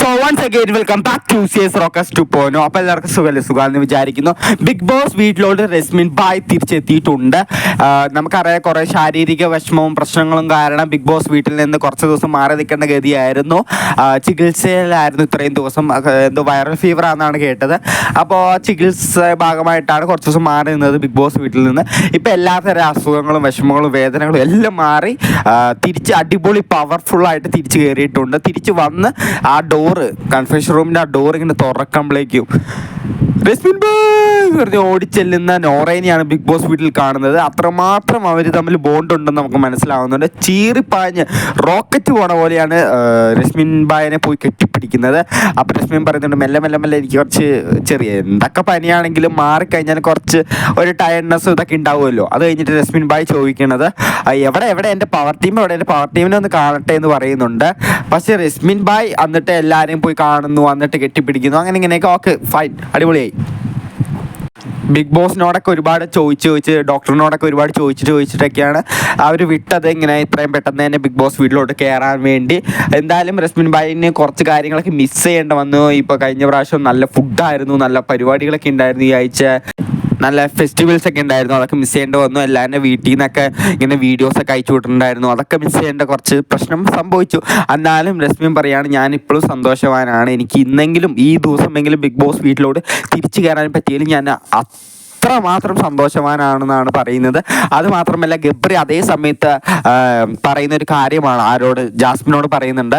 So once again welcome back to C S rocks to പോനോ അപ്പോൾ എല്ലാവർക്കും സുഖമല്ലേ സുഖമെന്ന് വിചാരിക്കുന്നു. ബിഗ് ബോസ് വീട്ടിലോട്ട് രശ്മിൻ ബായ് തിരിച്ചെത്തിയിട്ടുണ്ട്. നമുക്കറിയാം കുറേ ശാരീരിക വിഷമവും പ്രശ്നങ്ങളും കാരണം ബിഗ് ബോസ് വീട്ടിൽ നിന്ന് കുറച്ച് ദിവസം മാറി നിൽക്കേണ്ട ഗതിയായിരുന്നു. ചികിത്സയിലായിരുന്നു ഇത്രയും ദിവസം. എന്തോ വൈറൽ ഫീവർ ആണെന്നാണ് കേട്ടത്. അപ്പോൾ ചികിത്സ ഭാഗമായിട്ടാണ് കുറച്ച് ദിവസം മാറി നിന്നത് ബിഗ് ബോസ് വീട്ടിൽ നിന്ന്. ഇപ്പോൾ എല്ലാത്തരം അസുഖങ്ങളും വിഷമങ്ങളും വേദനകളും എല്ലാം മാറി തിരിച്ച് അടിപൊളി പവർഫുള്ളായിട്ട് തിരിച്ച് കയറിയിട്ടുണ്ട് തിരിച്ച് വന്ന് ആ ഡോറ് കൺഫെഷൻ റൂമിന്റെ ആ ഡോർ ഇങ്ങനെ തുറക്കുമ്പോഴേക്കും വെറുതെ ഓടിച്ചെല്ലുന്ന നോറേനെയാണ് ബിഗ് ബോസ് വീട്ടിൽ കാണുന്നത്. അത്രമാത്രം അവർ തമ്മിൽ ബോണ്ട് ഉണ്ടെന്ന് നമുക്ക് മനസ്സിലാവുന്നുണ്ട്. ചീറിപ്പാഞ്ഞ് റോക്കറ്റ് പോണ പോലെയാണ് രശ്മിൻ ബായനെ പോയി കെട്ടിപ്പിടിക്കുന്നത്. അപ്പം രശ്മിൻ പറയുന്നുണ്ട് മെല്ലെ മെല്ലെ മെല്ലെ എനിക്ക് കുറച്ച് ചെറിയ എന്തൊക്കെ പനിയാണെങ്കിലും മാറിക്കഴിഞ്ഞാൽ കുറച്ച് ഒരു ടയർഡ്നെസ് ഇതൊക്കെ ഉണ്ടാവുമല്ലോ. അത് കഴിഞ്ഞിട്ട് രശ്മിൻ ബായ് ചോദിക്കണത് എവിടെ എവിടെ? എന്റെ പവർ ടീം എവിടെ? എന്റെ പവർ ടീമിനെ ഒന്ന് കാണട്ടെ എന്ന് പറയുന്നുണ്ട്. പക്ഷേ രശ്മിൻ ബായ് എന്നിട്ട് എല്ലാവരെയും പോയി കാണുന്നു എന്നിട്ട് കെട്ടിപ്പിടിക്കുന്നു. അങ്ങനെ ഇങ്ങനെയൊക്കെ ഓക്കെ ഫൈൻ അടിപൊളിയായി. ബിഗ് ബോസിനോടൊക്കെ ഒരുപാട് ചോദിച്ച് ചോദിച്ച് ഡോക്ടറിനോടൊക്കെ ഒരുപാട് ചോദിച്ച് ചോദിച്ചിട്ടൊക്കെയാണ് അവർ വിട്ടത് ഇങ്ങനെ ഇത്രയും പെട്ടെന്ന് തന്നെ ബിഗ് ബോസ് വീട്ടിലോട്ട് കയറാൻ വേണ്ടി. എന്തായാലും രശ്മിൻ ഭായിന് കുറച്ച് കാര്യങ്ങളൊക്കെ മിസ് ചെയ്യേണ്ട വന്നു. ഇപ്പോൾ കഴിഞ്ഞ പ്രാവശ്യം നല്ല ഫുഡായിരുന്നു നല്ല പരിപാടികളൊക്കെ ഉണ്ടായിരുന്നു ഈ ആഴ്ച. നല്ല ഫെസ്റ്റിവൽസ് ഒക്കെ ഉണ്ടായിരുന്നു അതൊക്കെ മിസ് ചെയ്യേണ്ട വന്നു. എല്ലാവരുടെ വീട്ടിൽ നിന്നൊക്കെ ഇങ്ങനെ വീഡിയോസ് ഒക്കെ അയച്ചു വിട്ടിട്ടുണ്ടായിരുന്നു. അതൊക്കെ മിസ് ചെയ്യേണ്ട കുറച്ച് പ്രശ്നം സംഭവിച്ചു. എന്നാലും രശ്മി പറയാണ് ഞാൻ ഇപ്പോഴും സന്തോഷവാനാണ്. എനിക്ക് ഇന്നെങ്കിലും ഈ ദിവസമെങ്കിലും ബിഗ് ബോസ് വീട്ടിലോട് തിരിച്ചു കയറാൻ പറ്റിയാലും ഞാൻ അത്ര മാത്രം സന്തോഷവാനാണെന്നാണ് പറയുന്നത്. അത് മാത്രമല്ല ഗബ്രി അതേ സമയത്ത് പറയുന്ന ഒരു കാര്യമാണ് ആരോട് ജാസ്മിനോട് പറയുന്നുണ്ട്.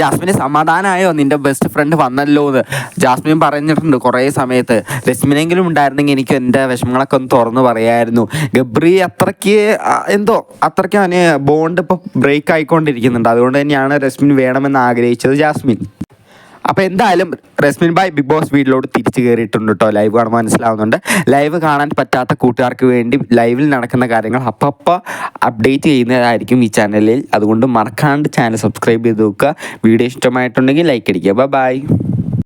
ജാസ്മിന് സമാധാനമായോ നിന്റെ ബെസ്റ്റ് ഫ്രണ്ട് വന്നല്ലോ എന്ന്. ജാസ്മിൻ പറഞ്ഞിട്ടുണ്ട് കുറേ സമയത്ത് രശ്മിനെങ്കിലും ഉണ്ടായിരുന്നെങ്കിൽ എനിക്ക് എന്റെ വിഷമങ്ങളൊക്കെ ഒന്ന് തുറന്ന് പറയായിരുന്നു. ഗബ്രി അത്രയ്ക്ക് എന്തോ അത്രയ്ക്ക് അവന് ബോണ്ട് ഇപ്പോൾ ബ്രേക്ക് ആയിക്കൊണ്ടിരിക്കുന്നുണ്ട്. അതുകൊണ്ട് തന്നെയാണ് രശ്മിൻ വേണമെന്ന് ആഗ്രഹിച്ചത് ജാസ്മിൻ. അപ്പോൾ എന്തായാലും റസ്മിൻ ബായ് ബിഗ് ബോസ് വീട്ടിലോട്ട് തിരിച്ചു കയറിയിട്ടുണ്ട് കേട്ടോ ലൈവ് കാണാൻ മനസ്സിലാവുന്നുണ്ട്. ലൈവ് കാണാൻ പറ്റാത്ത കൂട്ടുകാർക്ക് വേണ്ടി ലൈവിൽ നടക്കുന്ന കാര്യങ്ങൾ അപ്പപ്പോൾ അപ്ഡേറ്റ് ചെയ്യുന്നതായിരിക്കും ഈ ചാനലിൽ അതുകൊണ്ട് മറക്കാണ്ട് ചാനൽ സബ്സ്ക്രൈബ് ചെയ്ത് നോക്കുക വീഡിയോ ഇഷ്ടമായിട്ടുണ്ടെങ്കിൽ ലൈക്ക് അടിക്കുക. ബൈ